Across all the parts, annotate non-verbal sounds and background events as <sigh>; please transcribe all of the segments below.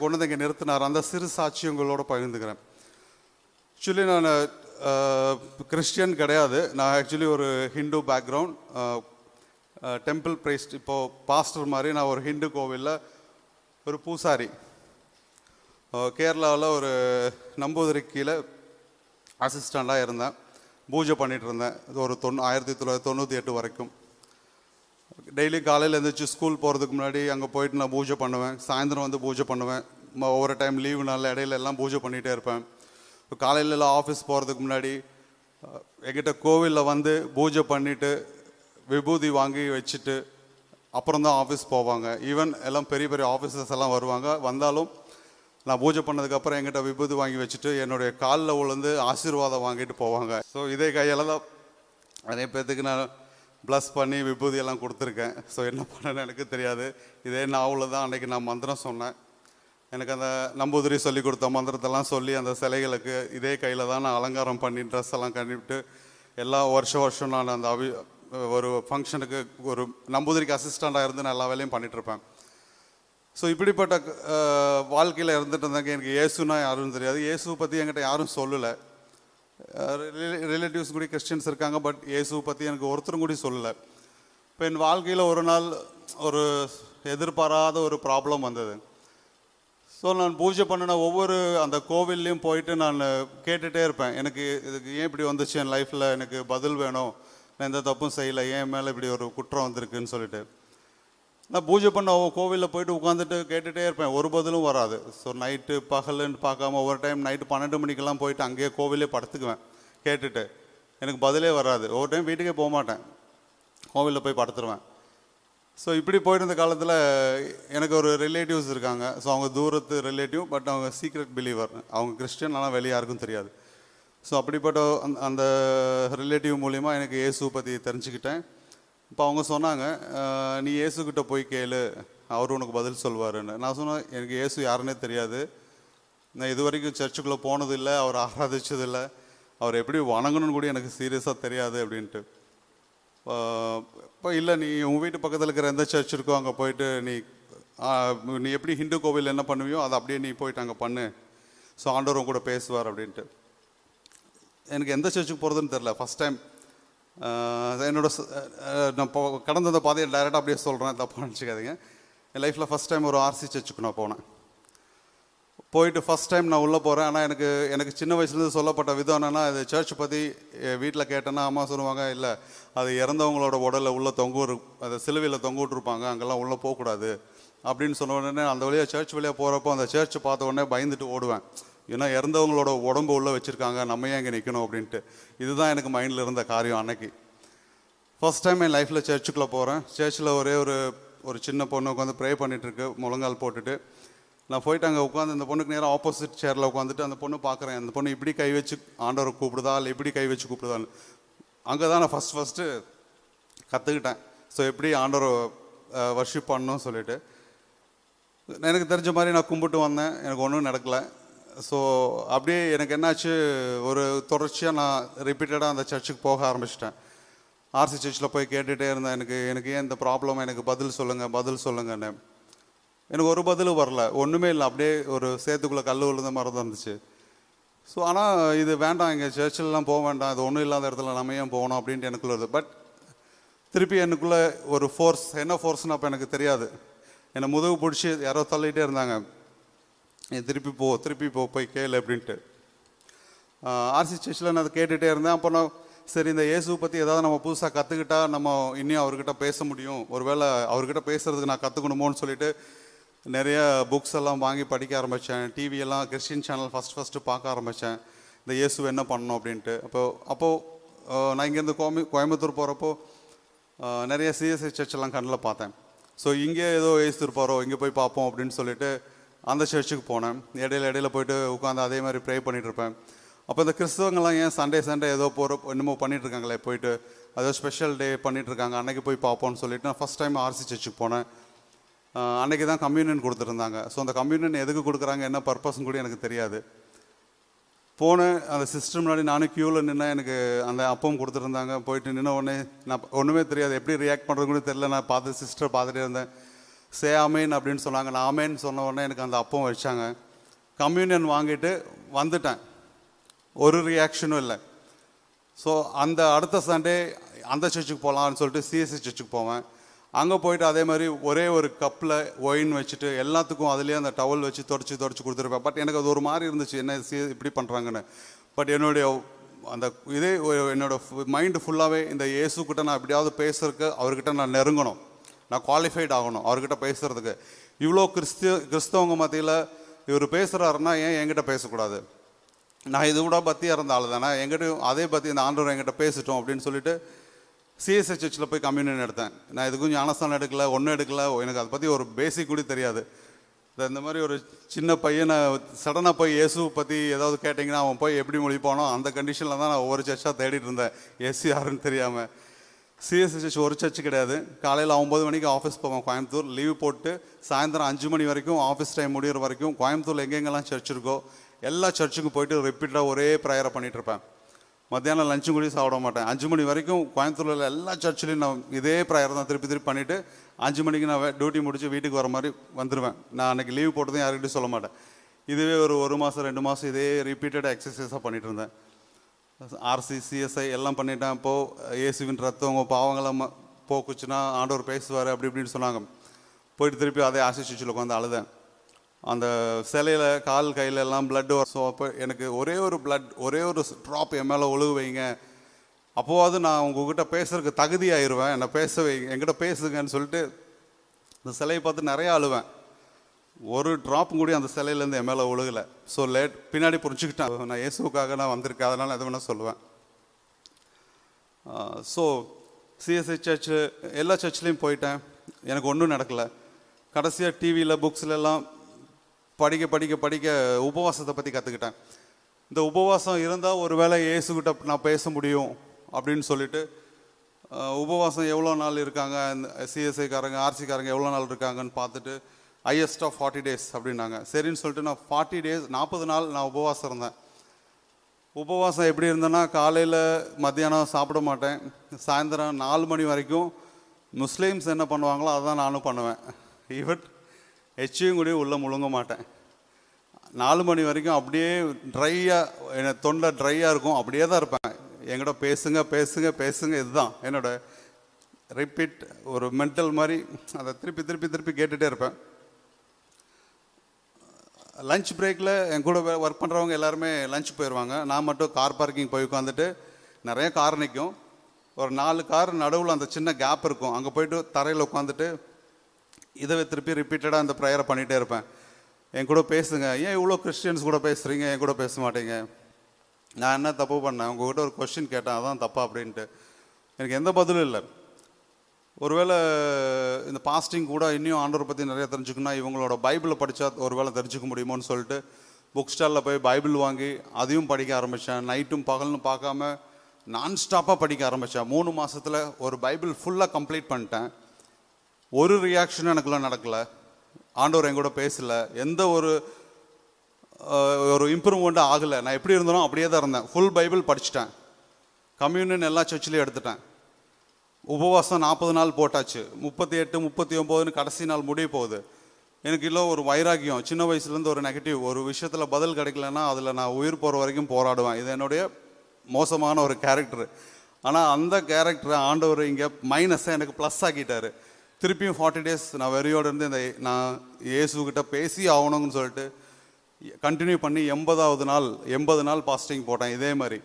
கொண்டு வந்து இங்கே நிறுத்தினார். அந்த சிறு சாட்சி உங்களோட பகிர்ந்துக்கிறேன். ஆக்சுவலி நான் கிறிஸ்டியன் கிடையாது. நான் ஆக்சுவலி ஒரு ஹிந்து பேக்ரவுண்ட் டெம்பிள் பிரைஸ்ட் இப்போது பாஸ்டர் மாதிரி நான் ஒரு ஹிந்து கோவிலில் ஒரு பூசாரி. கேரளாவில் ஒரு நம்பூதிரிக்கியில் கீழே அசிஸ்டண்ட்டாக இருந்தேன். பூஜை பண்ணிகிட்டு இருந்தேன். இது ஒரு தொண்ணூ ஆயிரத்தி தொள்ளாயிரத்தி தொண்ணூற்றி எட்டு வரைக்கும். டெய்லி காலையில் எழுந்திரிச்சு ஸ்கூல் போகிறதுக்கு முன்னாடி அங்கே போயிட்டு நான் பூஜை பண்ணுவேன். சாயந்தரம் வந்து பூஜை பண்ணுவேன். ஒவ்வொரு டைம் லீவு நாள் இடையில எல்லாம் பூஜை பண்ணிகிட்டே இருப்பேன். இப்போ காலையில் எல்லாம் ஆஃபீஸ் போகிறதுக்கு முன்னாடி எங்கிட்ட கோவிலில் வந்து பூஜை பண்ணிவிட்டு விபூதி வாங்கி வச்சுட்டு அப்புறம் தான் ஆஃபீஸ் போவாங்க. ஈவன் எல்லாம் பெரிய பெரிய ஆஃபீஸர்ஸ் எல்லாம் வருவாங்க. வந்தாலும் நான் பூஜை பண்ணதுக்கப்புறம் எங்கிட்ட விபூதி வாங்கி வச்சுட்டு என்னுடைய காலில் விழுந்து ஆசீர்வாதம் வாங்கிட்டு போவாங்க. ஸோ இதே கையால் தான் நிறைய பேர்த்துக்கு நான் ப்ளஸ் பண்ணி விபூதி எல்லாம் கொடுத்துருக்கேன். ஸோ என்ன பண்ணேன்னு எனக்கு தெரியாது. இதே நாவலில் தான் அன்றைக்கி நான் மந்திரம் சொன்னேன். எனக்கு அந்த நம்பூதிரி சொல்லி கொடுத்த மந்திரத்தெல்லாம் சொல்லி அந்த சிலைகளுக்கு இதே கையில் தான் நான் அலங்காரம் பண்ணி ட்ரெஸ் எல்லாம் கட்டிவிட்டு எல்லா வருஷம் வருஷம் நான் அந்த அவி ஒரு ஃபங்க்ஷனுக்கு ஒரு நம்பூதிரிக்கு அசிஸ்டண்ட்டாக இருந்து நான் எல்லா வேலையும் பண்ணிகிட்ருப்பேன் ஸோ இப்படிப்பட்ட வாழ்க்கையில் இருந்துட்டு இருந்தாங்க எனக்கு இயேசுனா யாரும் தெரியாது. இயேசுவை பற்றி என்கிட்ட யாரும் சொல்லலை. ரிலேட்டிவ்ஸ் கூட கிறிஸ்டின்ஸ் இருக்காங்க பட் இயேசுவை பற்றி எனக்கு ஒருத்தரும் கூட சொல்லலை. இப்போ என் வாழ்க்கையில் ஒரு நாள் ஒரு எதிர்பாராத ஒரு ப்ராப்ளம் வந்தது. ஸோ நான் பூஜை பண்ணின ஒவ்வொரு அந்த கோவில்லையும் போயிட்டு நான் கேட்டுகிட்டே இருப்பேன். எனக்கு இதுக்கு ஏன் இப்படி வந்துச்சு என் லைஃப்பில் எனக்கு பதில் வேணும். நான் எந்த தப்பும் செய்யலை. ஏன் மேலே இப்படி ஒரு குற்றம் வந்திருக்குன்னு சொல்லிட்டு. நான் பூஜை பண்ண கோவிலில் போயிட்டு உட்காந்துட்டு கேட்டுகிட்டே இருப்பேன். ஒரு பதிலும் வராது. ஸோ நைட்டு பகலுன்னு பார்க்காம ஒவ்வொரு டைம் நைட்டு பன்னெண்டு மணிக்கெல்லாம் போயிட்டு அங்கேயே கோவிலே படுத்துக்குவேன். கேட்டுட்டு. எனக்கு பதிலே வராது. ஒவ்வொரு டைம் வீட்டுக்கே போக மாட்டேன். கோவிலில் போய் படுத்துருவேன். ஸோ இப்படி போயிருந்த காலத்தில் எனக்கு ஒரு ரிலேட்டிவ்ஸ் இருக்காங்க. ஸோ அவங்க தூரத்து ரிலேட்டிவ் பட் அவங்க சீக்ரெட் பிலீவர் அவங்க கிறிஸ்டியன் ஆனால் வெளியே யாருக்கும் தெரியாது. ஸோ அப்படிப்பட்ட அந்த அந்த ரிலேட்டிவ் மூலிமா எனக்கு இயேசு பற்றி தெரிஞ்சுக்கிட்டேன். இப்போ அவங்க சொன்னாங்க நீ இயேசுக்கிட்ட போய் கேளு அவர் உனக்கு பதில் சொல்வாருன்னு. நான் சொன்னேன் எனக்கு இயேசு யாருன்னே தெரியாது. நான் இது வரைக்கும் சர்ச்சுக்குள்ளே போனதில்லை அவர் ஆராதிச்சதில்லை. அவர் எப்படி வணங்கணும்னு கூட எனக்கு சீரியஸாக தெரியாது அப்படின்ட்டு. இப்போ இல்லை நீ உங்கள் வீட்டு பக்கத்தில் இருக்கிற எந்த சர்ச் இருக்கோ அங்கே போயிட்டு நீ நீ எப்படி ஹிந்து கோவில் என்ன பண்ணுவியோ அதை அப்படியே நீ போயிட்டு அங்கே பண்ணு. ஸோ ஆண்டவரும் கூட பேசுவார் அப்படின்ட்டு. எனக்கு எந்த சர்ச்சுக்கு போகிறதுன்னு தெரில. ஃபஸ்ட் டைம் என்னோட நான் கடந்த அந்த பாதையை டைரெக்டாக அப்படியே சொல்கிறேன் தப்பாக நினச்சிக்காதீங்க. என் லைஃப்பில் ஃபஸ்ட் டைம் ஒரு ஆர்சி சர்ச்சுக்கு நான் போனேன். போயிட்டு ஃபஸ்ட் டைம் நான் உள்ளே போகிறேன் ஆனால் எனக்கு எனக்கு சின்ன வயசுலேருந்து சொல்லப்பட்ட விதம் என்னென்னா இது சர்ச் பற்றி வீட்டில் கேட்டேன்னா அம்மா சொல்லுவாங்க இல்லை அது இறந்தவங்களோட உடலை உள்ளே தொங்க விரு- அதை சிலுவையில் தொங்க விட்டுருப்பாங்க அங்கெல்லாம் உள்ளே போகக்கூடாது. அப்படின்னு சொன்ன உடனே அந்த வழியாக சர்ச் வழியாக போகிறப்போ அந்த சர்ச் பார்த்த உடனே பயந்துட்டு ஓடுவேன். ஏன்னா இறந்தவங்களோட உடம்பு உள்ளே வச்சுருக்காங்க நம்ம ஏன் இங்கே நிற்கணும் அப்படின்ட்டு. இதுதான் எனக்கு மைண்டில் இருந்த காரியம் அன்னைக்கு. ஃபர்ஸ்ட் டைம் என் லைஃப்பில் சர்ச்சுக்குள்ளே போகிறேன் சர்ச்சில் ஒரே ஒரு ஒரு சின்ன பொண்ணு உட்காந்து ப்ரே பண்ணிகிட்ருக்கு முழங்கால் போட்டுட்டு. நான் போயிட்டு அங்கே உட்காந்து அந்த பொண்ணுக்கு நேராக ஆப்போசிட் சேரில் உட்காந்துட்டு அந்த பொண்ணு பார்க்குறேன் அந்த பொண்ணு இப்படி கை வச்சு ஆண்டவரை கூப்பிடுதா? இல்லை இப்படி கை வச்சு கூப்பிடுதான்னு. அங்கே தான் நான் ஃபஸ்ட் ஃபஸ்ட்டு கற்றுக்கிட்டேன் ஸோ எப்படி ஆண்டவரை வர்ஷிப் பண்ணணும்னு சொல்லிட்டு. எனக்கு தெரிஞ்ச மாதிரி நான் கும்பிட்டு வந்தேன். எனக்கு ஒன்றும் நடக்கலை. ஸோ அப்படியே எனக்கு என்னாச்சு ஒரு தொடர்ச்சியாக நான் ரிப்பீட்டடாக அந்த சர்ச்சுக்கு போக ஆரம்பிச்சிட்டேன். ஆர்சி சர்ச்சில் போய் கேட்டுகிட்டே இருந்தேன் எனக்கு எனக்கு ஏன் இந்த ப்ராப்ளம் எனக்கு பதில் சொல்லுங்கள் பதில் சொல்லுங்கன்னு. எனக்கு ஒரு பதிலும் வரல. ஒன்றுமே இல்லை. அப்படியே ஒரு சேத்துக்குள்ளே கல் விழுந்த மாதிரி தான் இருந்துச்சு. ஸோ ஆனால் இது வேண்டாம். இங்கே சர்ச்சிலலாம் போக வேண்டாம். இது ஒன்றும் இல்லாத இடத்துல நம்ம ஏன் போகணும் அப்படின்ட்டு எனக்குள்ளே வருது பட் திருப்பி எனக்குள்ளே ஒரு ஃபோர்ஸ் என்ன ஃபோர்ஸ்னு அப்போ எனக்கு தெரியாது. என்னை முதுகு பிடிச்சி யாரோ தள்ளிகிட்டே இருந்தாங்க. திருப்பி போ திருப்பி போ போய் கேளு அப்படின்ட்டு. ஆர்சி ஸ்டேஷனில் நான் அதை கேட்டுகிட்டே இருந்தேன். அப்போ நான் சரி இந்த இயேசுவை பற்றி ஏதாவது நம்ம புதுசாக கற்றுக்கிட்டா நம்ம இன்னும் அவர்கிட்ட பேச முடியும். ஒருவேளை அவர்கிட்ட பேசுறதுக்கு நான் கற்றுக்கணுமோன்னு சொல்லிட்டு நிறைய புக்ஸ் எல்லாம் வாங்கி படிக்க ஆரம்பித்தேன் டிவியெல்லாம் கிறிஸ்டின் சேனல் ஃபஸ்ட் ஃபஸ்ட்டு பார்க்க ஆரம்பித்தேன் இந்த இயேசு என்ன பண்ணணும் அப்படின்ட்டு. அப்போ அப்போது நான் இங்கேருந்து கோயம்பு கோயம்புத்தூர் போகிறப்போ நிறைய சிஎஸ்ஐ சர்ச்செல்லாம் கண்ணில் பார்த்தேன். ஸோ இங்கே ஏதோ இயேசு இருப்பாரோ இங்கே போய் பார்ப்போம் அப்படின்னு சொல்லிட்டு அந்த சர்ச்சுக்கு போனேன். இடையில இடையில போயிட்டு உட்காந்து அதே மாதிரி ப்ரே பண்ணிட்டு இருப்பேன் அப்போ இந்த கிறிஸ்தவங்கள்லாம் ஏன் சண்டே சண்டே ஏதோ போகிற என்னமோ பண்ணிட்டுருக்காங்களே போயிட்டு ஏதோ ஸ்பெஷல் டே பண்ணிட்டு இருக்காங்க அன்னைக்கு போய் பார்ப்போம்னு சொல்லிட்டு நான் ஃபஸ்ட் டைம் ஆர்சி சர்ச்சுக்கு போனேன். அன்னைக்கு தான் கம்யூனியன் கொடுத்துருந்தாங்க. ஸோ அந்த கம்யூனியன் எதுக்கு கொடுக்குறாங்க என்ன பர்பஸ்ன்னு கூட எனக்கு தெரியாது. போனேன். அந்த சிஸ்டர் முன்னாடி நானும் க்யூவில் நின்னேன். எனக்கு அந்த அப்பவும் கொடுத்துருந்தாங்க. போயிட்டு நின்ன உடனே நான் ஒன்றுமே தெரியாது. எப்படி ரியாக்ட் பண்ணுறது கூட தெரில நான் பார்த்து சிஸ்டர் பார்த்துட்டே இருந்தேன். சே அமேன் அப்படின்னு சொன்னாங்க. நான் ஆமேன்னு சொன்ன உடனே எனக்கு அந்த அப்பம் வச்சாங்க. கம்யூனியன் வாங்கிட்டு வந்துட்டேன். ஒரு ரியாக்ஷனும் இல்லை. ஸோ அந்த அடுத்த சண்டே அந்த சர்ச்சுக்கு போகலான்னு சொல்லிட்டு சிஎஸ்சி சர்ச்சுக்கு போவேன். அங்கே போயிட்டு அதே மாதிரி ஒரே ஒரு கப்பில் ஒயின் வச்சுட்டு எல்லாத்துக்கும் அதுலேயே அந்த டவல் வச்சு தொடச்சி தொடச்சி கொடுத்துருப்பேன். பட் எனக்கு அது ஒரு மாதிரி இருந்துச்சு. என்ன சி இப்படி பண்ணுறாங்கன்னு பட் என்னுடைய அந்த இதே என்னோடய மைண்டு ஃபுல்லாகவே இந்த இயேசுக்கிட்ட நான் எப்படியாவது பேசுறதுக்கு அவர்கிட்ட நான் நெருங்கணும். நான் குவாலிஃபைட் ஆகணும். அவர்கிட்ட பேசுகிறதுக்கு இவ்வளோ கிறிஸ்து கிறிஸ்தவங்க மத்தியில் இவர் பேசுகிறாருன்னா ஏன் என்கிட்ட பேசக்கூடாது? நான் இது கூட பற்றியாக இருந்த ஆள் தானே. எங்கிட்டையும் அதே பற்றி இந்த ஆண்டவர் என்கிட்ட பேசிட்டோம் அப்படின்னு சொல்லிட்டு சிஎஸ்ஐ போய் கம்யூனியன் எடுத்தேன். நான் இதுக்கும் ஞானஸ்தானம் எடுக்கல ஒன்றும் எடுக்கல. எனக்கு அதை பற்றி ஒரு பேசிக் கூட தெரியாது. இந்த- இந்த மாதிரி ஒரு சின்ன பையனை சடனாக போய் இயேசு பற்றி ஏதாவது கேட்டிங்கன்னா அவன் போய் எப்படி மொழிப்பானோ அந்த கண்டிஷனில் தான் நான் ஒவ்வொரு சர்ச்சாக தேடிட்டு இருந்தேன். எஸ் யாருன்னு தெரியாமல் சிஎஸ்சி சர்ச் ஒரு சர்ச் கிடையாது. காலையில் ஒம்பது மணிக்கு ஆஃபீஸ் போவேன். கோயம்புத்தூர் லீவ் போட்டு சாயந்தரம் அஞ்சு மணி வரைக்கும் ஆஃபீஸ் டைம் முடிகிற வரைக்கும் கோயம்புத்தூரில் எங்கெங்கெல்லாம் சர்ச் இருக்கோ எல்லா சர்ச்சுக்கும் போயிட்டு ரிப்பீட்டாக ஒரே ப்ரேயரை பண்ணிகிட்ருப்பேன் இருப்பேன். மத்தியானம் லஞ்சும் கூட சாப்பிட மாட்டேன். அஞ்சு மணி வரைக்கும் கோயம்புத்தூரில் உள்ள எல்லா சர்ச்சிலையும் நான் இதே ப்ரேயர் தான் திருப்பி திருப்பி பண்ணிவிட்டு அஞ்சு மணிக்கு நான் டியூட்டி முடித்து வீட்டுக்கு வர மாதிரி வந்துடுவேன் நான் அன்றைக்கி லீவ் போட்டதும் யாருக்கிட்டையும் சொல்ல மாட்டேன். இதுவே ஒரு ஒரு மாதம் ரெண்டு மாதம் இதே ரிப்பீட்டடாக எக்ஸசைஸாக பண்ணிகிட்டு இருந்தேன். ஆர்சி சிஎஸ்ஐ எல்லாம் பண்ணிட்டேன். இப்போது இயேசுவின் ரத்தம் உங்கள் பாவங்களை போக்குச்சுன்னா ஆண்டவர் பேசுவார் அப்படி இப்படின்னு சொன்னாங்க. போயிட்டு திருப்பி அதே ஆசி உட்காந்து அழுதேன். அந்த சிலையில் கால் கையில் எல்லாம் பிளட் ஸோ அப்போ எனக்கு ஒரே ஒரு பிளட் ஒரே ஒரு ட்ராப் என் மேலே ஒழுகு வைங்க. அப்போவாது நான் உங்ககிட்ட பேசுறதுக்கு தகுதியாயிருவேன். என்னை பேச வைங்க என்கிட்ட பேசுங்கன்னு சொல்லிட்டு இந்த சிலையை பார்த்து நிறையா அழுவேன். ஒரு ட்ராப் கூட அந்த சிலையிலேருந்து என் மேலே ஒழுகலை. ஸோ லேட் பின்னாடி புரிஞ்சுக்கிட்டேன். நான் இயேசுக்காக நான் வந்திருக்கேன். அதனால் எது வேணால் சொல்லுவேன். ஸோ சிஎஸ்ஐ சர்ச்சு எல்லா சர்ச்லேயும் போயிட்டேன். எனக்கு ஒன்றும் நடக்கலை. கடைசியாக டிவியில் புக்ஸ்லெல்லாம் படிக்க படிக்க படிக்க உபவாசத்தை பற்றி கற்றுக்கிட்டேன் இந்த உபவாசம் இருந்தால் ஒரு வேளை இயேசுக்கிட்ட நான் பேச முடியும் அப்படின்னு சொல்லிட்டு uh, உபவாசம் எவ்வளோ நாள் இருக்காங்க? இந்த சிஎஸ்ஐக்காரங்க ஆர்சிக்காரங்க எவ்வளோ நாள் இருக்காங்கன்னு பார்த்துட்டு ஹையஸ்ட் ஆஃப் ஃபார்ட்டி டேஸ் அப்படின்னாங்க. சரின்னு சொல்லிட்டு நான் ஃபார்ட்டி டேஸ் நாற்பது நாள் நான் உபவாசம் இருந்தேன். உபவாசம் எப்படி இருந்தேன்னா காலையில் மத்தியானம் சாப்பிட மாட்டேன். சாயந்தரம் நாலு மணி வரைக்கும் முஸ்லீம்ஸ் என்ன பண்ணுவாங்களோ அதான் நானும் பண்ணுவேன். ஈவன் எச்சியும் கூட உள்ளே முழுங்க மாட்டேன். நாலு மணி வரைக்கும் அப்படியே ட்ரையாக என்ன தொண்டை ட்ரையாக இருக்கும். அப்படியே தான் இருப்பேன். என்கிட்ட பேசுங்க பேசுங்க பேசுங்க இதுதான். என்னோட ரிப்பீட் ஒரு மென்டல் மாதிரி அதை திருப்பி திருப்பி திருப்பி கேட்டுகிட்டே இருப்பேன். லஞ்ச் பிரேக்கில் என் கூட ஒர்க் பண்ணுறவங்க எல்லாருமே லஞ்ச் போயிடுவாங்க நான் மட்டும் கார் பார்க்கிங் போய் உட்காந்துட்டு நிறைய கார் நிற்கும் ஒரு நாலு கார் நடுவில் அந்த சின்ன கேப் இருக்கும். அங்கே போயிட்டு தரையில் உட்காந்துட்டு இதை திருப்பி ரிப்பீட்டடாக அந்த ப்ரேயரை பண்ணிகிட்டே இருப்பேன். என் கூட பேசுங்க. ஏன் இவ்வளோ கிறிஸ்டியன்ஸ் கூட பேசுகிறீங்க என் கூட பேச மாட்டீங்க? நான் என்ன தப்பு பண்ணேன்? உங்ககிட்ட ஒரு கொஸ்டின் கேட்டேன். அதான் தப்பா அப்படின்ட்டு. எனக்கு எந்த பதிலும் இல்லை. ஒருவேளை இந்த பாஸ்டிங் கூட இன்னும் ஆண்டவர் பற்றி நிறைய தெரிஞ்சுக்கணும்னா இவங்களோட பைபிளை படித்தா ஒருவேளை தெரிஞ்சுக்க முடியுமோன்னு சொல்லிட்டு புக் ஸ்டாலில் போய் பைபிள் வாங்கி அதையும் படிக்க ஆரம்பித்தேன் நைட்டும் பகல்னு பார்க்காம நான் ஸ்டாப்பாக படிக்க ஆரம்பித்தேன் மூணு மாதத்தில் ஒரு பைபிள் ஃபுல்லாக கம்ப்ளீட் பண்ணிட்டேன். ஒரு ரியாக்ஷனும் எனக்குலாம் நடக்கலை. ஆண்டவர் என் கூட பேசலை. எந்த ஒரு ஒரு இம்ப்ரூவ்மெண்ட்டும் ஆகலை. நான் எப்படி இருந்தனோ அப்படியே தான் இருந்தேன். Full Bible படிச்சிட்டேன். கம்யூனியன் எல்லா சர்ச்சிலையும் எடுத்துட்டேன். உபவாசம் நாற்பது நாள் போட்டாச்சு. முப்பத்தி எட்டு முப்பத்தி ஒம்போதுன்னு கடைசி நாள் முடிய போகுது. எனக்கு இல்லை ஒரு வைராக்கியம் சின்ன வயசுலேருந்து ஒரு நெகட்டிவ் ஒரு விஷயத்தில் பதில் கிடைக்கலன்னா அதில் நான் உயிர் போகிற வரைக்கும் போராடுவேன். இது என்னுடைய மோசமான ஒரு கேரக்டர் ஆனால் அந்த கேரக்டரை ஆண்டவர் இங்கே மைனஸை எனக்கு ப்ளஸ் ஆக்கிட்டார். திருப்பியும் ஃபார்ட்டி டேஸ் நான் வெறியோடு இருந்து இந்த நான் இயேசுக்கிட்ட பேசி ஆகணும்னு சொல்லிட்டு கண்டினியூ பண்ணி எண்பதாவது நாள் எண்பது நாள் பாஸ்டிங் போட்டேன். இதே மாதிரி.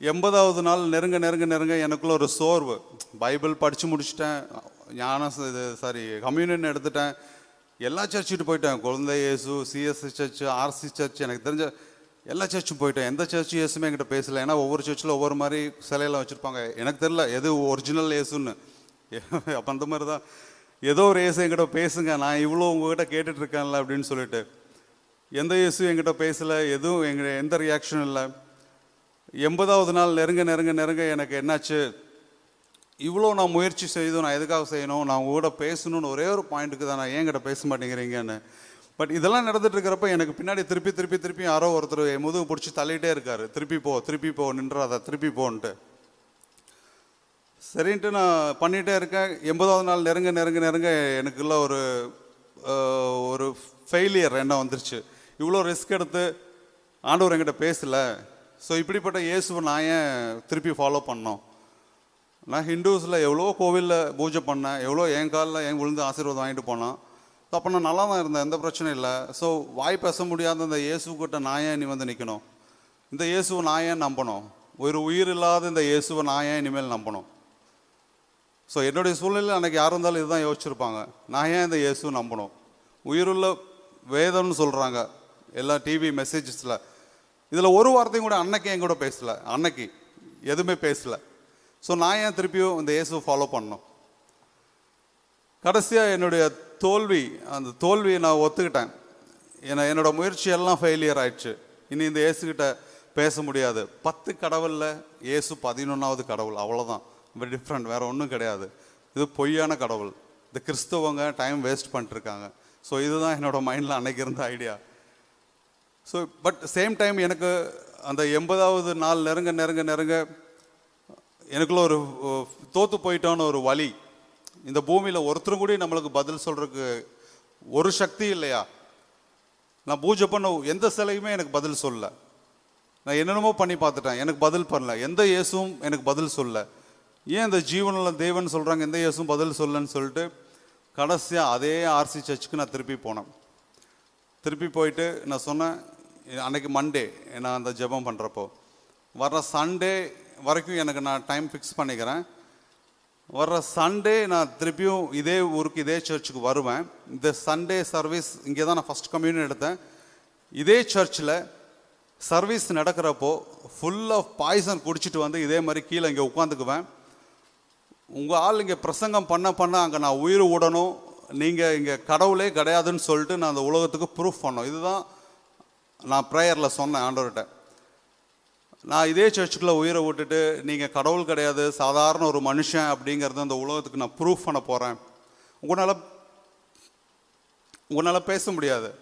எண்பதாவது நாள் நெருங்க நெருங்க நெருங்க எனக்குள்ள ஒரு சோர்வு. பைபிள் படித்து முடிச்சிட்டேன். ஞானம் இது சாரி கம்யூனியன் எடுத்துட்டேன். எல்லா சர்ச்சுட்டு போயிட்டேன். குழந்தை இயேசு சிஎஸ்சி சர்ச்சு ஆர்சி சர்ச் எனக்கு தெரிஞ்ச எல்லா சர்ச்சும் போயிட்டேன். எந்த சர்ச் இயேசுமே என்கிட்ட பேசல. ஏன்னா ஒவ்வொரு சர்ச்சில் ஒவ்வொரு மாதிரி சிலையெல்லாம் வச்சுருப்பாங்க. எனக்கு தெரில எது ஒரிஜினல் இயேசுன்னு. <laughs> அப்போ அந்த மாதிரி தான். ஏதோ ஒரு இயேசு என்கிட்ட பேசுங்க. நான் இவ்வளோ உங்ககிட்ட கேட்டுட்ருக்கேன்ல அப்படின்னு சொல்லிட்டு. எந்த இயேசு என்கிட்ட பேசல. எதுவும் எங்க எந்த ரியாக்ஷனும் இல்லை. எண்பதாவது நாள் நெருங்க நெருங்க நெருங்க எனக்கு என்னாச்சு? இவ்வளோ நான் முயற்சி செய்தும் நான் எதுக்காக செய்யணும்? நான் உங்கள்கூட பேசணும்னு ஒரே ஒரு பாயிண்ட்டுக்கு தான் நான் ஏன் கிட்ட பேச மாட்டேங்கிறீங்கன்னு. பட் இதெல்லாம் நடந்துட்டு இருக்கிறப்ப எனக்கு பின்னாடி திருப்பி திருப்பி திருப்பி யாரோ ஒருத்தர் என் முதுகு பிடிச்சி தள்ளிகிட்டே இருக்காரு. திருப்பி போ திருப்பி போ நின்றாத திருப்பி போன்ட்டு. சரின்ட்டு நான் பண்ணிகிட்டே இருக்கேன். எண்பதாவது நாள் நெருங்க நெருங்க நெருங்க எனக்குள்ள ஒரு ஒரு ஃபெயிலியர் என்ன வந்துருச்சு. இவ்வளோ ரிஸ்க் எடுத்து ஆண்டவர் என்கிட்ட பேசலை. ஸோ இப்படிப்பட்ட இயேசுவை நான் ஏன் திருப்பி ஃபாலோ பண்ணோம்? நான் ஹிந்துஸில் எவ்வளோ கோவிலில் பூஜை பண்ணேன் எவ்வளோ என் காலில் என் விழுந்து ஆசீர்வாதம் வாங்கிட்டு போனான். அப்போ நான் நல்லா தான் இருந்தேன் எந்த பிரச்சனையும் இல்லை. ஸோ வாய் பேச முடியாத இந்த இயேசுக்கிட்ட நான் ஏன் நீ வந்து நிற்கணும் இந்த இயேசுவை நான் ஏன் நம்பணும்? ஒரு உயிர் இல்லாத இந்த இயேசுவை நான் ஏன் இனிமேல் நம்பணும்? ஸோ என்னுடைய சூழ்நிலையில் அன்றைக்கி யார் இருந்தாலும் இதுதான் யோசிச்சிருப்பாங்க. நான் ஏன் இந்த இயேசுவை நம்பணும்? உயிருள்ள வேதம்னு சொல்கிறாங்க எல்லா டிவி மெசேஜஸில் இதில் ஒரு வார்த்தையும் கூட அன்னைக்கு என் கூட பேசலை. அன்னைக்கு எதுவுமே பேசலை. ஸோ நான் ஏன் திருப்பியும் இந்த இயேசுவை ஃபாலோ பண்ணோம் கடைசியாக என்னுடைய தோல்வி அந்த தோல்வியை நான் ஒத்துக்கிட்டேன். ஏன்னா என்னோடய முயற்சி எல்லாம் ஃபெயிலியர் ஆயிடுச்சு. இனி இந்த இயேசுக்கிட்ட பேச முடியாது. பத்து கடவுளில் இயேசு பதினொன்றாவது கடவுள். அவ்வளோதான் டிஃப்ரெண்ட் வேறு ஒன்றும் கிடையாது. இது பொய்யான கடவுள். இந்த கிறிஸ்தவங்க டைம் வேஸ்ட் பண்ணிட்டுருக்காங்க ஸோ இதுதான் என்னோட மைண்டில் அன்னைக்கு இருந்த idea so but same time எனக்கு அந்த எண்பதாவது நாள் நெருங்க நெருங்க நெருங்க எனக்குள்ள ஒரு தோற்று தோத்து போயிட்டோன்னு ஒரு வழி இந்த பூமியில் ஒருத்தரும் கூட நம்மளுக்கு பதில் சொல்கிறதுக்கு ஒரு சக்தி இல்லையா? நான் பூஜை பண்ண எந்த சிலையுமே எனக்கு பதில் சொல்லலை நான் என்னென்னமோ பண்ணி பார்த்துட்டேன். எனக்கு பதில் பண்ணல. எந்த இயேசும் எனக்கு பதில் சொல்ல. ஏன் இந்த ஜீவனில் தேவன் சொல்கிறாங்க எந்த இயேசும் பதில் சொல்லன்னு சொல்லிட்டு கடைசியாக அதே ஆர்சி சர்ச்சுக்கு நான் திருப்பி போனேன். திருப்பி போயிட்டு நான் சொன்னேன் அன்னைக்கு மண்டே நான் அந்த ஜெபம் பண்ணுறப்போ வர்ற சண்டே வரைக்கும் எனக்கு நான் டைம் ஃபிக்ஸ் பண்ணிக்கிறேன். வர்ற சண்டே நான் திருப்பியும் இதே ஊருக்கு இதே சர்ச்சுக்கு வருவேன். இந்த சண்டே சர்வீஸ் இங்கே தான் நான் ஃபஸ்ட் கம்யூனியன் எடுத்தேன். இதே சர்ச்சில் சர்வீஸ் நடக்கிறப்போ ஃபுல் ஆஃப் பாய்சன் குடிச்சிட்டு வந்து இதே மாதிரி கீழே இங்கே உட்காந்துக்குவேன். உங்கள் ஆள் இங்கே பிரசங்கம் பண்ண பண்ண அங்கே நான் உயிர் விடணும் நீங்கள் இங்கே கடவுளே கிடையாதுன்னு சொல்லிட்டு நான் அந்த உலகத்துக்கு ப்ரூஃப் பண்ணோம். இதுதான் நான் ப்ரேயரில் சொன்னேன் ஆண்டவர்கிட்ட. நான் இதே சர்ச்சுக்குள்ளே உயிரை விட்டுட்டு நீங்கள் கடவுள் கிடையாது சாதாரண ஒரு மனுஷன் அப்படிங்கிறத அந்த உலகத்துக்கு நான் ப்ரூஃப் பண்ண போகிறேன் உங்களால் உங்களால் பேச முடியாது.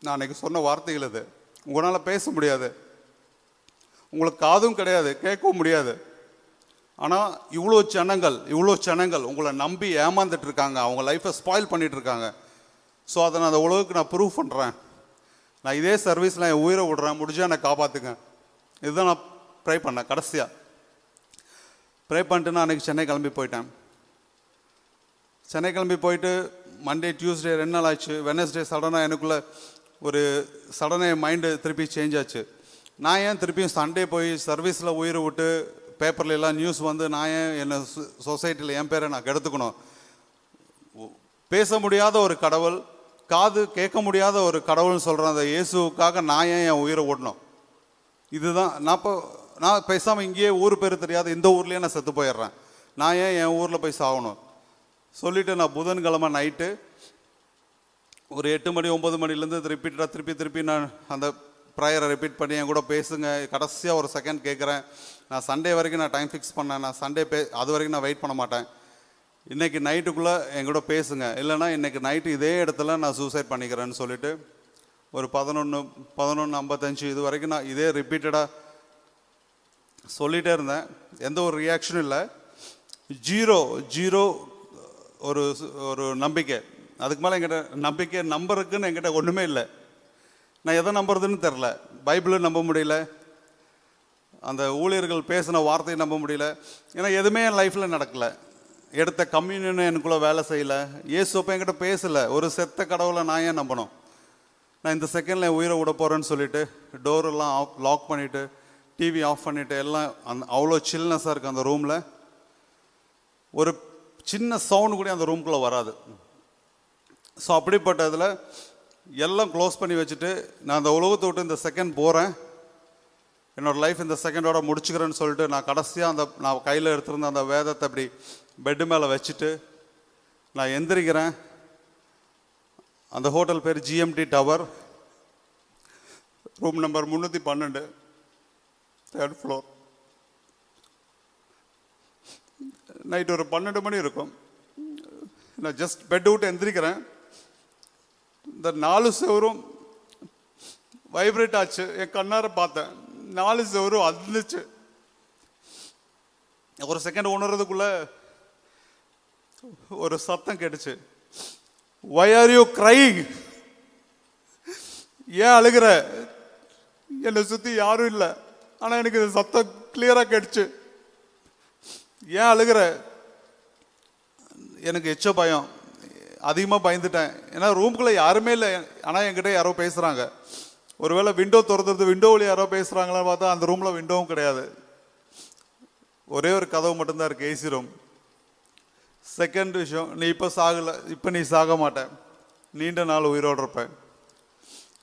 நான் அன்னைக்கு சொன்ன வார்த்தைகள் இது. உங்களால் பேச முடியாது. உங்களுக்கு காதும் கிடையாது கேட்கவும் முடியாது. ஆனால் இவ்வளோ ஜனங்கள் இவ்வளோ ஜனங்கள் உங்களை நம்பி ஏமாந்துட்டு இருக்காங்க அவங்க லைஃப்பை ஸ்பாயில் பண்ணிட்டு இருக்காங்க ஸோ அதை நான் அந்த உலகுக்கு நான் ப்ரூவ் பண்ணுறேன் நான் இதே சர்வீஸில் என் உயிரை விடுறேன். முடிஞ்சால் என்னை காப்பாற்றுங்க இதுதான் நான் ப்ரை பண்ணேன் கடைசியாக ப்ரை பண்ணிட்டு நான் அன்றைக்கி சென்னை கிளம்பி போயிட்டேன். சென்னை கிளம்பி போயிட்டு மண்டே டியூஸ்டே ரெண்டு நாள் ஆச்சு. வெனஸ்டே சடனாக எனக்குள்ளே ஒரு சடனாக என் மைண்டு திருப்பி சேஞ்ச் ஆச்சு. நான் ஏன் திருப்பியும் சண்டே போய் சர்வீஸில் உயிரை விட்டு பேப்பர்ல எல்லாம் நியூஸ் வந்து நான் ஏன் என்னை சொசைட்டியில் என் பேரை நான் கெடுத்துக்கணும்? பேச முடியாத ஒரு கடவுள் காது கேட்க முடியாத ஒரு கடவுள்னு சொல்கிறேன் அந்த இயேசுக்காக நான் ஏன் என் உயிரை ஓடணும் இதுதான் நான் இப்போ நான் பேசாமல் இங்கேயே ஊர் பேர் தெரியாது இந்த ஊர்லேயே நான் செத்து போயிடுறேன். நான் ஏன் என் ஊரில் போய் சாகணும்? சொல்லிவிட்டு நான் புதன்கிழமை நைட்டு ஒரு எட்டு மணி ஒம்பது மணிலேருந்து ரிப்பீட்டடாக திருப்பி திருப்பி நான் அந்த ப்ரேயரை ரிப்பீட் பண்ணி என் கூட பேசுங்க. கடைசியாக ஒரு செகண்ட் கேட்குறேன் நான் சண்டே வரைக்கும் நான் டைம் ஃபிக்ஸ் பண்ணேன். நான் சண்டே பே அது வரைக்கும் நான் வெயிட் பண்ண மாட்டேன். இன்றைக்கி நைட்டுக்குள்ளே என் கூட பேசுங்க. இல்லைன்னா இன்னைக்கு நைட்டு இதே இடத்துல நான் சூசைட் பண்ணிக்கிறேன்னு சொல்லிட்டு ஒரு பதினொன்று பதினொன்று ஐம்பத்தஞ்சு இது வரைக்கும் நான் இதே ரிப்பீட்டடாக சொல்லிகிட்டே இருந்தேன். எந்த ஒரு ரியாக்ஷனும் இல்லை. ஜீரோ ஜீரோ ஒரு ஒரு நம்பிக்கை. அதுக்கு மேலே என்கிட்ட நம்பிக்கை நம்பருக்குன்னு என்கிட்ட ஒன்றுமே இல்லை. நான் எதை நம்புறதுன்னு தெரில. பைபிளும் நம்ப முடியல. அந்த ஊழியர்கள் பேசின வார்த்தையை நம்ப முடியல. ஏன்னா எதுவுமே என் லைஃப்பில் நடக்கல. எடுத்த கம்யூனியன் எனக்குள்ளே வேலை செய்யலை. இயேசு அப்போ என்கிட்ட பேசலை. ஒரு செத்த கடவுளை நான் ஏன் நம்பணும்? நான் இந்த செகண்டில் என் உயிரை விட போகிறேன்னு சொல்லிட்டு டோரெல்லாம் ஆஃப் லாக் பண்ணிவிட்டு டிவி ஆஃப் பண்ணிவிட்டு எல்லாம் அந் அவ்வளோ சில்னஸாக இருக்குது அந்த ரூமில் ஒரு சின்ன சவுண்டு கூட அந்த ரூம்குள்ளே வராது. ஸோ அப்படிப்பட்ட இதில் எல்லாம் க்ளோஸ் பண்ணி வச்சுட்டு நான் அந்த உலகத்தை விட்டு இந்த செகண்ட் போகிறேன் என்னோடய லைஃப் இந்த செகண்டோட முடிச்சுக்கிறேன்னு சொல்லிட்டு நான் கடைசியாக அந்த நான் கையில் எடுத்திருந்த அந்த வேதத்தை அப்படி பெட்டு மேலே வச்சுட்டு நான் எந்திரிக்கிறேன். அந்த ஹோட்டல் பேர் ஜிஎம்டி டவர் ரூம் நம்பர் முந்நூற்றி பன்னெண்டு. தேர்ட் ஃப்ளோர் நைட் ஒரு பன்னெண்டு மணி இருக்கும். நான் ஜஸ்ட் பெட் விட்டு எந்திரிக்கிறேன். இந்த நாலு செவரும் வைப்ரேட் ஆச்சு. என் கண்ணார பார்த்தேன். நாலு செவரும் அதிர்ந்துச்சு. ஒரு செகண்ட் உணர்றதுக்குள்ள ஒரு சத்தம் கேட்டுச்சு. வை ஆர் யூ கிரைங் ஏன் அழுகிற? என்னை சுற்றி யாரும் இல்லை. ஆனால் எனக்கு இந்த சத்தம் கிளியராக கேட்டுச்சு. ஏன் அழுகிற? எனக்கு எச்ச பயம். அதிகமாக பயந்துட்டேன். ஏன்னா ரூம்குள்ளே யாருமே இல்லை. ஆனால் என்கிட்ட யாரோ பேசுகிறாங்க ஒருவேளை விண்டோ திறந்துறது விண்டோ யாரோ பேசுகிறாங்களான்னு பார்த்தா அந்த ரூமில் விண்டோவும் கிடையாது. ஒரே ஒரு கதவு மட்டும்தான் இருக்குது ஏசி ரூம் செகண்ட் விஷயம் நீ இப்போ சாகலை இப்போ நீ சாக மாட்ட நீண்ட நாள் உயிரோடு இருப்ப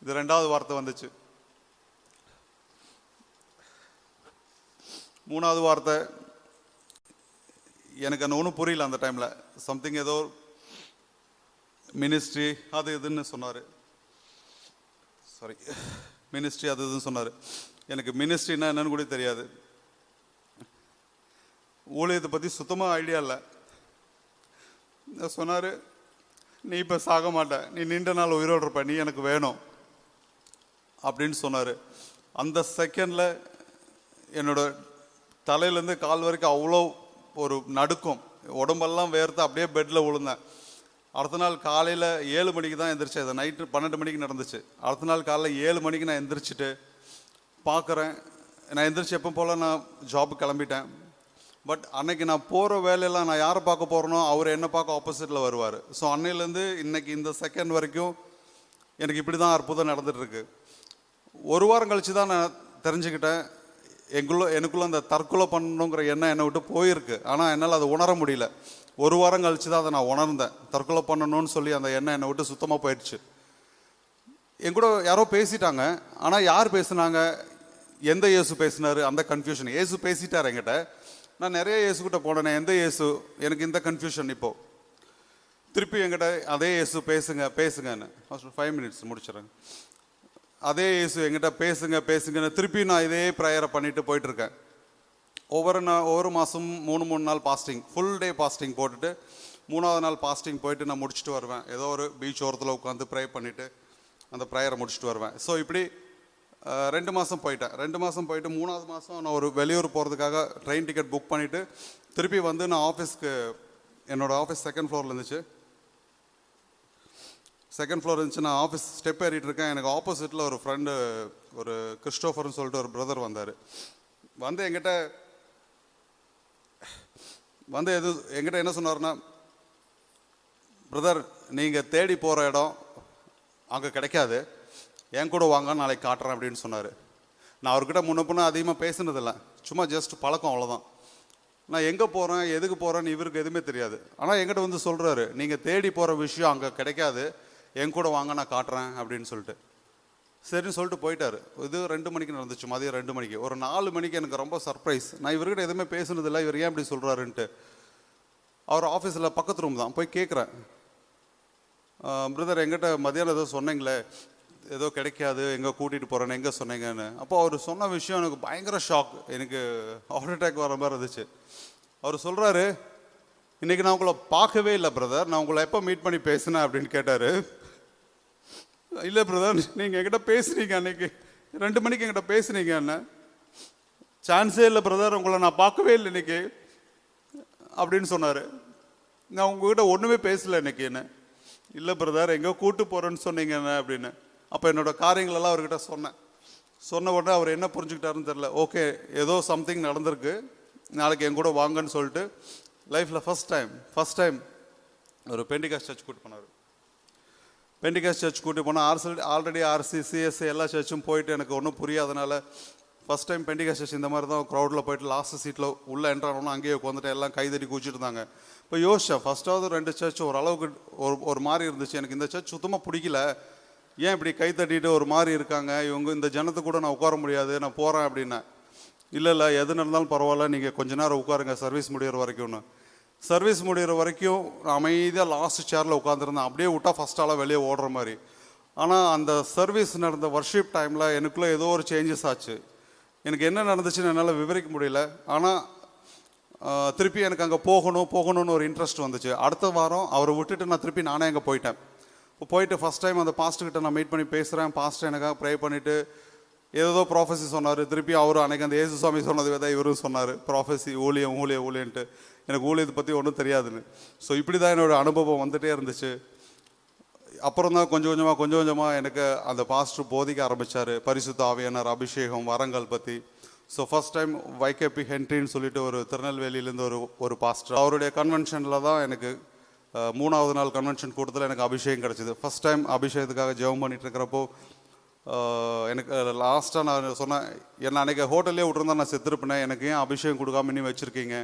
இது ரெண்டாவது வார்த்தை வந்துச்சு. மூணாவது வார்த்தை எனக்கு அந்த ஒன்றும் புரியல அந்த டைமில் சம்திங் ஏதோ மினிஸ்ட்ரி அது இதுன்னு சொன்னார். சாரி மினிஸ்ட்ரி அது இதுன்னு சொன்னார். எனக்கு மினிஸ்ட்ரினா என்னன்னு கூட தெரியாது. ஊழியத்தை பற்றி சுத்தமாக ஐடியா இல்லை. சொன்னார் நீ இப்போ சாக மாட்ட. நீ நீண்ட நாள் உயிரோடு இருப்ப. நீ எனக்கு வேணும். அப்படின்னு சொன்னார். அந்த செகண்டில் என்னோட தலையிலேருந்து கால் வரைக்கும் அவ்வளோ ஒரு நடுக்கும். உடம்பெல்லாம் வேர்த்து அப்படியே பெட்டில் விழுந்தேன். அடுத்த நாள் காலையில் ஏழு மணிக்கு தான் எந்திரிச்சேன். அது நைட்டு பன்னெண்டு மணிக்கு நடந்துச்சு. அடுத்த நாள் காலையில் ஏழு மணிக்கு நான் எந்திரிச்சிட்டு பார்க்குறேன் நான் எந்திரிச்சு எப்போ போல் நான் ஜாபுக்கு கிளம்பிட்டேன். பட் அன்னைக்கு நான் போகிற வேலையெல்லாம் நான் யாரை பார்க்க போகிறேனோ அவர் என்ன பார்க்க ஆப்போசிட்டில் வருவார். ஸோ அன்னையிலேருந்து இன்னைக்கு இந்த செகண்ட் வரைக்கும் எனக்கு இப்படி தான் அற்புதம் நடந்துகிட்ருக்கு ஒரு வாரம் கழிச்சு தான் நான் தெரிஞ்சுக்கிட்டேன். எங்குள்ள எனக்குள்ளே அந்த தற்கொலை பண்ணணுங்கிற எண்ணம் என்னை விட்டு போயிருக்கு. ஆனால் என்னால் அதை உணர முடியல. ஒரு வாரம் கழிச்சு தான் அதை நான் உணர்ந்தேன். தற்கொலை பண்ணணும்னு சொல்லி அந்த எண்ணம் என்னை விட்டு சுத்தமாக போயிடுச்சு. என் கூட யாரோ பேசிட்டாங்க. ஆனால் யார் பேசுனாங்க? எந்த இயேசு பேசினார்? அந்த கன்ஃபியூஷன் இயேசு பேசிட்டார் என்கிட்ட. நான் நிறைய இயேசுக்கிட்ட போனேனே எந்த இயேசு? எனக்கு இந்த கன்ஃபியூஷன் இப்போது திருப்பி என்கிட்ட அதே இயேசு பேசுங்க பேசுங்கன்னு. ஃபைவ் மினிட்ஸ் முடிச்சிடுறேன். அதே இயேசு என்கிட்ட பேசுங்க பேசுங்கன்னு திருப்பி நான் இதே ப்ரேயரை பண்ணிட்டு போயிட்டுருக்கேன் ஒவ்வொரு நாள் ஒவ்வொரு மாதம் மூணு மூணு நாள் பாஸ்டிங் ஃபுல் டே பாஸ்டிங் போட்டுட்டு மூணாவது நாள் பாஸ்டிங் போயிட்டு நான் முடிச்சுட்டு வருவேன். ஏதோ ஒரு பீச் ஓரத்தில் உட்காந்து ப்ரே பண்ணிவிட்டு அந்த ப்ரேயரை முடிச்சுட்டு வருவேன். ஸோ இப்படி ரெண்டு மாதம் போயிட்டேன். ரெண்டு மாதம் போயிட்டு மூணாவது மாதம் நான் ஒரு வெளியூர் போகிறதுக்காக ட்ரெயின் டிக்கெட் புக் பண்ணிவிட்டு திருப்பி வந்து நான் ஆஃபீஸ்க்கு என்னோட ஆஃபீஸ் செகண்ட் ஃப்ளோரில் இருந்துச்சு. செகண்ட் ஃப்ளோர் இருந்துச்சு. நான் ஆஃபீஸ் ஸ்டெப் ஏறிட்டு இருக்கேன். எனக்கு ஆப்போசிட்டில் ஒரு ஃப்ரெண்டு ஒரு கிறிஸ்டோஃபர்னு சொல்லிட்டு ஒரு பிரதர் வந்தார். வந்து என்கிட்ட வந்து எது என்கிட்ட என்ன சொன்னார்னா பிரதர் நீங்கள் தேடி போகிற இடம் அங்கே கிடைக்காது. என் கூட வாங்க நாளைக்கு காட்டுறேன் அப்படின்னு சொன்னார். நான் அவர்கிட்ட முன்ன பின்ன அதிகமாக பேசினதில்லை. சும்மா ஜஸ்ட் பழக்கம் அவ்வளோதான் நான் எங்கே போகிறேன் எதுக்கு போகிறேன்னு இவருக்கு எதுவுமே தெரியாது. ஆனால் என்கிட்ட வந்து சொல்கிறாரு நீங்கள் தேடி போகிற விஷயம் அங்கே கிடைக்காது. என் கூட வாங்க நான் காட்டுறேன் அப்படின்னு சொல்லிட்டு. சரின்னு சொல்லிட்டு போயிட்டார். இது ரெண்டு மணிக்கு நடந்துச்சு மதியம் ரெண்டு மணிக்கு. ஒரு நாலு மணிக்கு எனக்கு ரொம்ப சர்ப்ரைஸ் நான் இவர்கிட்ட எதுவுமே பேசுனதில்லை இவர் ஏன் இப்படி சொல்கிறாருன்ட்டு அவர் ஆஃபீஸில் பக்கத்து ரூம் தான் போய் கேட்குறேன் பிரதர் எங்கிட்ட மதியானம் ஏதோ சொன்னீங்களே ஏதோ கிடைக்காது எங்கே கூட்டிகிட்டு போகிறேன்னு எங்கே சொன்னீங்கன்னு. அப்போ அவர் சொன்ன விஷயம் எனக்கு பயங்கர ஷாக் எனக்கு ஹார்ட் அட்டாக் வர மாதிரி இருந்துச்சு. அவர் சொல்கிறாரு இன்றைக்கி நான் உங்களை பார்க்கவே இல்லை பிரதர் நான் உங்களை எப்போ மீட் பண்ணி பேசினேன்? அப்படின்னு கேட்டார். இல்லை பிரதர் நீங்கள் என்கிட்ட பேசுனீங்க அன்னைக்கு. ரெண்டு மணிக்கு என்கிட்ட பேசுனீங்க என்ன சான்ஸே இல்லை பிரதர் உங்களை நான் பார்க்கவே இல்லை இன்னைக்கு. அப்படின்னு சொன்னார். நான் உங்ககிட்ட ஒன்றுமே பேசலை இன்னைக்கு என்ன. இல்லை பிரதர் எங்கேயோ கூட்டு போகிறேன்னு சொன்னீங்க என்ன அப்படின்னு. அப்போ என்னோட காரியங்களெல்லாம் அவர்கிட்ட சொன்னேன். சொன்ன உடனே அவர் என்ன புரிஞ்சுக்கிட்டாருன்னு தெரில ஓகே ஏதோ சம்திங் நடந்திருக்கு. நாளைக்கு என் கூட வாங்கன்னு சொல்லிட்டு லைஃப்பில் ஃபஸ்ட் டைம் ஃபஸ்ட் டைம் ஒரு பெண்டிகாஸ் சர்ச் கூட்டு போனார். பெண்டிகாஸ் சர்ச் கூட்டி போனால் ஆர்சி ஆல்ரெடி ஆர்சி சிஎஸ்சி எல்லா சர்ச்சும் போயிட்டு எனக்கு ஒன்றும் புரியாதனால ஃபஸ்ட் டைம் பெண்டிகாஸ் சர்ச் இந்த மாதிரி தான் க்ரௌடில் போயிட்டு லாஸ்ட் சீட்டில் உள்ளே என்ட்ரானோன்னா அங்கேயே உட்காந்துட்டு எல்லாம் கைதடி குச்சிட்டு இருந்தாங்க இப்போ யோசிச்சேன் ஃபஸ்ட்டாவது ரெண்டு சர்ச் ஓரளவுக்கு ஒரு ஒரு மாதிரி இருந்துச்சு. எனக்கு இந்த சர்ச் சுத்தமாக பிடிக்கல. ஏன் இப்படி கை தட்டிட்டு ஒரு மாதிரி இருக்காங்க? இவங்க இந்த ஜனத்து கூட நான் உட்கார முடியாது. நான் போகிறேன் அப்படின்னேன். இல்லை இல்லை எது நடந்தாலும் பரவாயில்ல. நீங்கள் கொஞ்ச நேரம் உட்காருங்க. சர்வீஸ் முடிகிற வரைக்கும்னு. சர்வீஸ் முடிகிற வரைக்கும் அமைதியாக லாஸ்ட் சேரில் உட்காந்துருந்தேன் அப்படியே விட்டா ஃபஸ்ட் ஆளாக வெளியே ஓடுற மாதிரி. ஆனால் அந்த சர்வீஸ் நடந்த வர்ஷிப் டைமில் எனக்குள்ளே ஏதோ ஒரு சேஞ்சஸ் ஆச்சு. எனக்கு என்ன நடந்துச்சுன்னு என்னால் விவரிக்க முடியல. ஆனால் திருப்பி எனக்கு அங்கே போகணும் போகணும்னு ஒரு இன்ட்ரெஸ்ட் வந்துச்சு. அடுத்த வாரம் அவரை விட்டுட்டு நான் திருப்பி நானே அங்கே போயிட்டேன். இப்போ போயிட்டு ஃபஸ்ட் டைம் அந்த பாஸ்ட்டுக்கிட்ட நான் மீட் பண்ணி பேசுகிறேன் பாஸ்ட் எனக்காக ப்ரே பண்ணிவிட்டு ஏதோ ப்ராஃபஸி சொன்னார். திருப்பி அவரும் அன்னைக்கு அந்த இயேசு சுவாமி சொன்னது தான் இவரும் சொன்னார். ப்ராஃபஸி ஊழியம் ஊழியம் ஊழியன்ட்டு. எனக்கு ஊழியத்தை பற்றி ஒன்றும் தெரியாதுன்னு. ஸோ இப்படி தான் என்னோட அனுபவம் வந்துகிட்டே இருந்துச்சு. அப்புறம் தான் கொஞ்சம் கொஞ்சமாக கொஞ்சம் கொஞ்சமாக எனக்கு அந்த பாஸ்டர் போதிக்க ஆரம்பித்தார் பரிசுத்த ஆவியனர் அபிஷேகம் வரங்கள் பற்றி ஸோ ஃபர்ஸ்ட் டைம் வைகேபி ஹென்ட்ரின்னு சொல்லிட்டு ஒரு திருநெல்வேலியிலேருந்து ஒரு ஒரு பாஸ்டர் அவருடைய கன்வென்ஷனில் தான் எனக்கு மூணாவது நாள் கன்வென்ஷன் கூட்டத்தில் எனக்கு அபிஷேகம் கிடச்சிது. ஃபர்ஸ்ட் டைம் அபிஷேகத்துக்காக ஜெபம் பண்ணிட்டு இருக்கிறப்போ எனக்கு லாஸ்ட்டாக நான் சொன்னேன் என்ன அன்றைக்கி ஹோட்டல்லே விட்ருந்தா நான் செத்துருப்பினேன் எனக்கு ஏன் அபிஷேகம் கொடுக்காம இன்னும் வச்சுருக்கீங்க?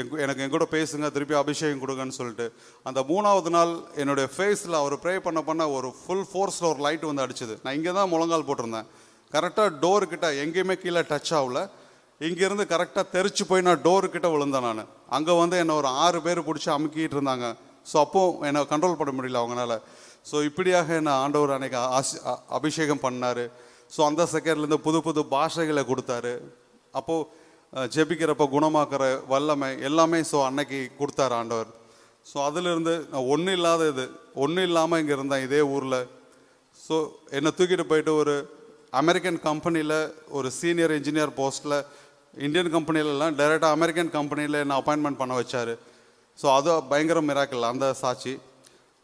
எங்க எனக்கு எங்கூட பேசுங்க திருப்பி அபிஷேகம் கொடுங்கன்னு சொல்லிட்டு. அந்த மூணாவது நாள் என்னுடைய ஃபேஸில் அவர் ப்ரே பண்ண பண்ண ஒரு ஃபுல் ஃபோர்ஸில் ஒரு லைட் வந்து அடிச்சுது. நான் இங்கே தான் முழங்கால் போட்டிருந்தேன். கரெக்டாக டோரு கிட்டே எங்கேயுமே கீழே டச் ஆகல. இங்கேருந்து கரெக்டாக தெரிச்சு போய் நான் டோர் கிட்டே விழுந்தேன் நான். அங்கே வந்து என்னை ஒரு ஆறு பேர் பிடிச்சி அமுக்கிட்டு இருந்தாங்க. ஸோ அப்போது என்னை கண்ட்ரோல் பண்ண முடியல அவங்களால ஸோ இப்படியாக என்னை ஆண்டவர் அன்னைக்கு ஆசி அபிஷேகம் பண்ணார். ஸோ அந்த செகண்ட்லேருந்து புது புது பாஷைகளை கொடுத்தாரு. அப்போது ஜெபிக்கிறப்போ ஜெபிக்கிறப்ப குணமாக்குற வல்லமை எல்லாமே ஸோ அன்னைக்கு கொடுத்தாரு ஆண்டவர். ஸோ அதிலிருந்து நான் ஒன்றும் இல்லாத இது ஒன்றும் இல்லாமல் இங்கே இருந்தேன் இதே ஊரில். ஸோ என்னை தூக்கிட்டு போயிட்டு ஒரு அமெரிக்கன் கம்பெனியில் ஒரு சீனியர் இன்ஜினியர் போஸ்ட்டில் இந்தியன் கம்பெனிலலாம் டைரெக்டாக அமெரிக்கன் கம்பெனியில் என்னை அப்பாயின்மெண்ட் பண்ண வச்சார். ஸோ அது பயங்கர மிராக்கிள் அந்த சாட்சி.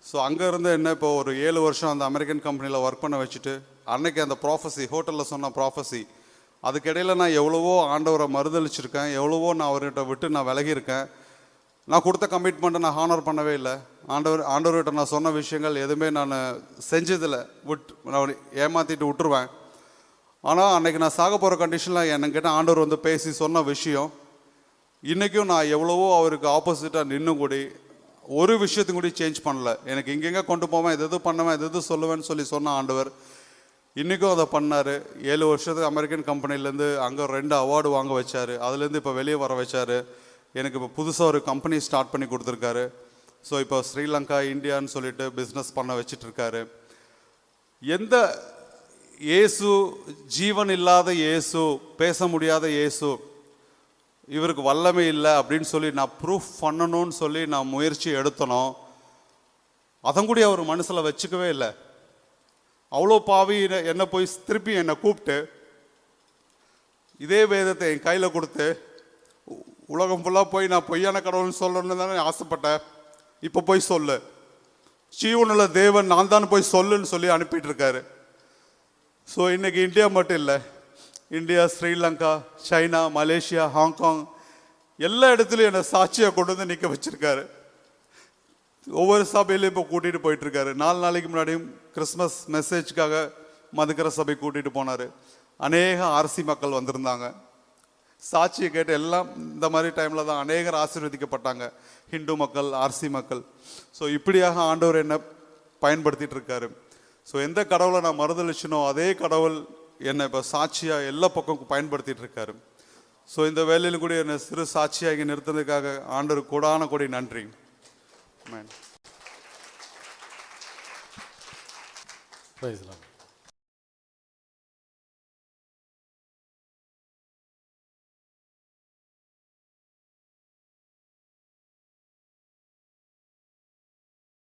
ஸோ அங்கேருந்து என்ன இப்போ ஒரு ஏழு வருஷம் அந்த அமெரிக்கன் கம்பெனியில் ஒர்க் பண்ண வச்சுட்டு அன்னைக்கு அந்த ப்ராஃபஸி ஹோட்டலில் சொன்ன ப்ராஃபஸி அதுக்கிடையில் நான் எவ்வளவோ ஆண்டவரை மறுதளிச்சிருக்கேன் எவ்வளவோ நான் அவர்கிட்ட விட்டு நான் விலகியிருக்கேன். நான் கொடுத்த கமிட்மெண்ட்டை நான் ஹானர் பண்ணவே இல்லை. ஆண்டவர் ஆண்டவர்கிட்ட நான் சொன்ன விஷயங்கள் எதுவுமே நான் செஞ்சதில்லை. விட் நான் ஏமாற்றிட்டு விட்டுருவேன். ஆனால் அன்னைக்கு நான் சாக போகிற கண்டிஷனில் என்கிட்ட ஆண்டவர் வந்து பேசி சொன்ன விஷயம் இன்றைக்கும் நான் எவ்வளவோ அவருக்கு ஆப்போசிட்டாக நின்று கூடி ஒரு விஷயத்தையும் கூட சேஞ்ச் பண்ணல. எனக்கு இங்கெங்கே கொண்டு போவேன் எது எது பண்ணுவேன் எது எது சொல்லுவேன்னு சொல்லி சொன்ன ஆண்டவர் இன்றைக்கும் அதை பண்ணார். ஏழு வருஷத்துக்கு அமெரிக்கன் கம்பெனிலேருந்து அங்கே ரெண்டு அவார்டு வாங்க வச்சார். அதுலேருந்து இப்போ வெளியே வர வச்சார். எனக்கு இப்போ புதுசாக ஒரு கம்பெனி ஸ்டார்ட் பண்ணி கொடுத்துருக்காரு. ஸோ இப்போ ஸ்ரீலங்கா இந்தியான்னு சொல்லிட்டு பிஸ்னஸ் பண்ண வச்சிட்ருக்காரு. எந்த இயேசு ஜீவன் இல்லாத இயேசு பேச முடியாத இயேசு இவருக்கு வல்லமை இல்லை அப்படின்னு சொல்லி நான் ப்ரூஃப் பண்ணணும்னு சொல்லி நான் முயற்சி எடுத்தனோ அதன் கூட அவர் மனசில் வச்சுக்கவே இல்லை. அவ்வளோ பாவி என்ன- என்னை போய் திருப்பி என்னை கூப்பிட்டு இதே வேதத்தை என் கையில் கொடுத்து உலகம் ஃபுல்லாக போய் நான் பொய்யான கடவுள்னு சொல்லணும்னு தானே ஆசைப்பட்டேன். இப்போ போய் சொல்லு. ஜீவனுள்ள தேவன் நான் தான் போய் சொல்லுன்னு சொல்லி அனுப்பிட்டு இருக்காரு. ஸோ இன்னைக்கு இந்தியா மட்டும் இல்லை. India Sri Lanka China Malaysia Hong Kong எல்லா இடத்துலையும் என்னை சாட்சியாக கொண்டு வந்து நிற்க வச்சிருக்காரு. ஒவ்வொரு சபையிலையும் இப்போ கூட்டிகிட்டு போயிட்டுருக்காரு. நாலு நாளைக்கு முன்னாடியும் கிறிஸ்மஸ் மெசேஜ்க்காக மதுக்கர சபை கூட்டிகிட்டு போனார். அநேக ஆர்சி மக்கள் வந்திருந்தாங்க. சாட்சியை கேட்டு எல்லாம் இந்த மாதிரி டைமில் தான் அநேகர் ஆசீர்வதிக்கப்பட்டாங்க. ஹிந்து மக்கள் ஆர்சி மக்கள். ஸோ இப்படியாக ஆண்டவர் என்னை பயன்படுத்திகிட்டு இருக்காரு. ஸோ எந்த கடவுளை நான் மறுதளிச்சனோ அதே கடவுள் என்னை இப்போ சாட்சியாக எல்லா பக்கம் பயன்படுத்திட்டு இருக்காரு. ஸோ இந்த வேலையில் கூட என்னை சிறு சாட்சியாக இங்கே நிறுத்தினதுக்காக ஆண்டவர் கூடான கூட நன்றி. மேன்